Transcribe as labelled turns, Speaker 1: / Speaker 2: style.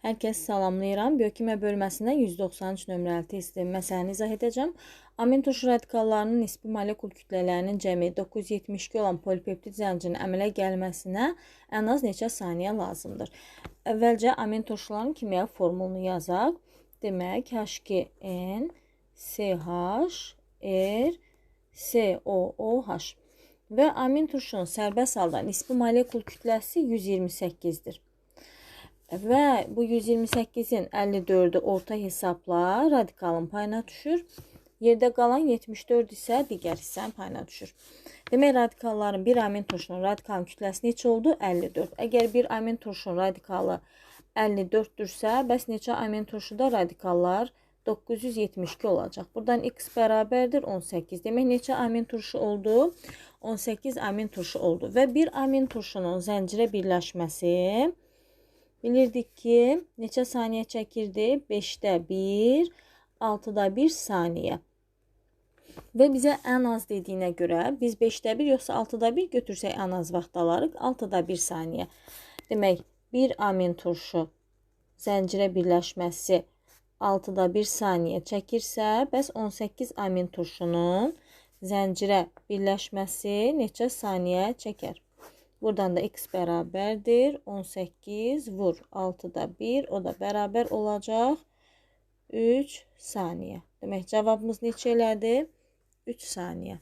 Speaker 1: Hər kəs salamlayıram. Biyokimya bölməsində 193 nömrəli testi məsələni izah edəcəm. Amin turşu radikallarının nisbi molekul kütlələrinin cəmi 972 olan polipeptid zəncinin əmələ gəlməsinə ən az neçə saniyə lazımdır? Əvvəlcə amin turşularının kimyəvi formulunu yazaq. Demək, H2N CH COOH və amin turşunun sərbəst halda nisbi molekul kütləsi 128-dir. Və bu 128-in 54-ü orta hesabla radikalın payına düşür. Yerdə qalan 74 isə digər hissənin payına düşür. Demək, radikalların bir amin turşunun radikalın kütləsi neçə oldu? 54. Əgər bir amin turşunun radikalı 54-dürsə, bəs neçə amin turşuda radikallar 972 olacaq. Buradan x bərabərdir 18. Demək, neçə amin turşu oldu? 18 amin turşu oldu. Və bir amin turşunun zəncirə birləşməsi Bilirdik ki, neçə saniyə çəkirdi? 5-də 1, 6-da 1 saniyə. Və bizə ən az dediyinə görə biz 5-də 1 yoxsa 6-da 1 götürsək ən az vaxt alarıq. 6-da 1 saniyə. Demək, 1 amin turşu zəncirə birləşməsi 6-da 1 saniyə çəkirsə, bəs 18 amin turşunun zəncirə birləşməsi neçə saniyə çəkər? Buradan da x bərabərdir. 18 vur 6-da 1. O da bərabər olacaq 3 saniyə. Demək cavabımız neçə elədi? 3 saniyə.